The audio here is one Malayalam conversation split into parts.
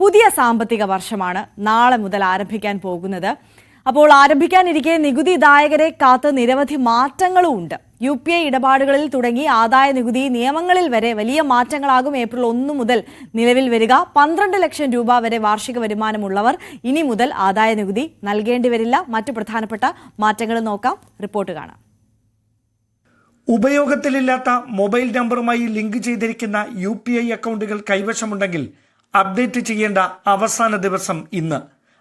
പുതിയ സാമ്പത്തിക വർഷമാണ് നാളെ മുതൽ ആരംഭിക്കാൻ പോകുന്നത്. അപ്പോൾ ആരംഭിക്കാനിരിക്കെ നികുതിദായകരെ കാത്ത് നിരവധി മാറ്റങ്ങളും ഉണ്ട് യു പി ഐ ഇടപാടുകളിൽ തുടങ്ങി ആദായ നികുതി നിയമങ്ങളിൽ വരെ വലിയ മാറ്റങ്ങളാകും ഏപ്രിൽ ഒന്ന് മുതൽ നിലവിൽ വരിക. പന്ത്രണ്ട് ലക്ഷം രൂപ വരെ വാർഷിക വരുമാനമുള്ളവർ ഇനി മുതൽ ആദായ നികുതി നൽകേണ്ടി വരില്ല. മറ്റു പ്രധാനപ്പെട്ട മാറ്റങ്ങൾ നോക്കാം. റിപ്പോർട്ട് കാണാം. ഉപയോഗത്തിലില്ലാത്ത മൊബൈൽ നമ്പറുമായി ലിങ്ക് ചെയ്തിരിക്കുന്ന യു പി ഐ അക്കൗണ്ടുകൾ കൈവശമുണ്ടെങ്കിൽ അപ്ഡേറ്റ് ചെയ്യേണ്ട അവസാന ദിവസം ഇന്ന്.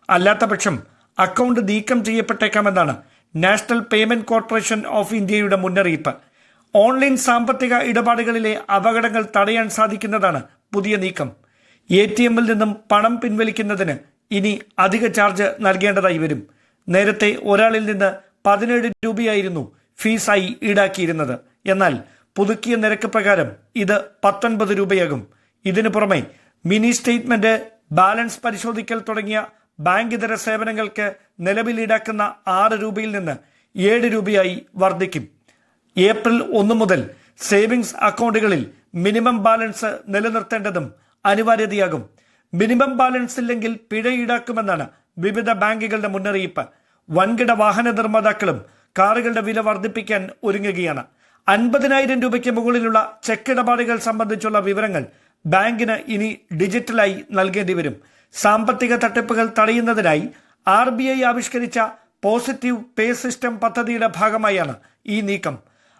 അല്ലാത്ത പക്ഷം അക്കൗണ്ട് നീക്കം ചെയ്യപ്പെട്ടേക്കാമെന്നാണ് നാഷണൽ പേയ്മെന്റ് കോർപ്പറേഷൻ ഓഫ് ഇന്ത്യയുടെ മുന്നറിയിപ്പ്. ഓൺലൈൻ സാമ്പത്തിക ഇടപാടുകളിലെ അപകടങ്ങൾ തടയാൻ സാധിക്കുന്നതാണ് പുതിയ നീക്കം. എ ടി എമ്മിൽ നിന്നും പണം പിൻവലിക്കുന്നതിന് ഇനി അധിക ചാർജ് നൽകേണ്ടതായി വരും. നേരത്തെ ഒരാളിൽ നിന്ന് പതിനേഴ് രൂപയായിരുന്നു ഫീസായി ഈടാക്കിയിരുന്നത്. എന്നാൽ പുതുക്കിയ നിരക്ക് പ്രകാരം ഇത് പത്തൊൻപത് രൂപയാകും. ഇതിനു പുറമെ മിനി സ്റ്റേറ്റ്മെന്റ് ബാലൻസ് പരിശോധിക്കൽ തുടങ്ങിയ ബാങ്ക് ഇതര സേവനങ്ങൾക്ക് നിലവിൽ ഈടാക്കുന്ന ആറ് രൂപയിൽ നിന്ന് ഏഴ് രൂപയായി വർദ്ധിക്കും. ഏപ്രിൽ ഒന്ന് മുതൽ സേവിങ്സ് അക്കൗണ്ടുകളിൽ മിനിമം ബാലൻസ് നിലനിർത്തേണ്ടതും അനിവാര്യതയാകും. മിനിമം ബാലൻസ് ഇല്ലെങ്കിൽ പിഴ ഈടാക്കുമെന്നാണ് വിവിധ ബാങ്കുകളുടെ മുന്നറിയിപ്പ്. വൻകിട വാഹന നിർമ്മാതാക്കളും കാറുകളുടെ വില വർദ്ധിപ്പിക്കാൻ ഒരുങ്ങുകയാണ്. അൻപതിനായിരം രൂപയ്ക്ക് മുകളിലുള്ള ചെക്ക് ഇടപാടുകൾ സംബന്ധിച്ചുള്ള വിവരങ്ങൾ ബാങ്കിന് ഇനി ഡിജിറ്റലായി നൽകേണ്ടി വരും. സാമ്പത്തിക തട്ടിപ്പുകൾ തടയുന്നതിനായി ആർ ബി ഐ ആവിഷ്കരിച്ച പോസിറ്റീവ് പേ സിസ്റ്റം പദ്ധതിയുടെ ഭാഗമായാണ് ഈ നീക്കം.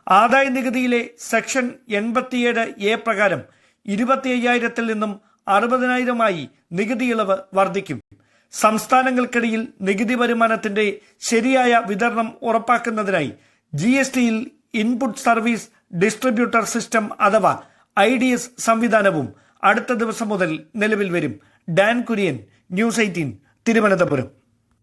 ആദായ നികുതിയിലെ സെക്ഷൻ എൺപത്തിയേഴ് എ പ്രകാരം ഇരുപത്തി അയ്യായിരത്തിൽ നിന്നും അറുപതിനായിരമായി നികുതി ഇളവ് വർദ്ധിക്കും. സംസ്ഥാനങ്ങൾക്കിടയിൽ നികുതി വരുമാനത്തിന്റെ ശരിയായ വിതരണം ഉറപ്പാക്കുന്നതിനായി ജി എസ് ടിയിൽ ഇൻപുട്ട് സർവീസ് ഡിസ്ട്രിബ്യൂട്ടർ സിസ്റ്റം അഥവാ ഐ ഡി എസ് സംവിധാനവും അടുത്ത ദിവസം മുതൽ നിലവിൽ വരും. Dan Kurian news eighteen Thiruvananthapuram.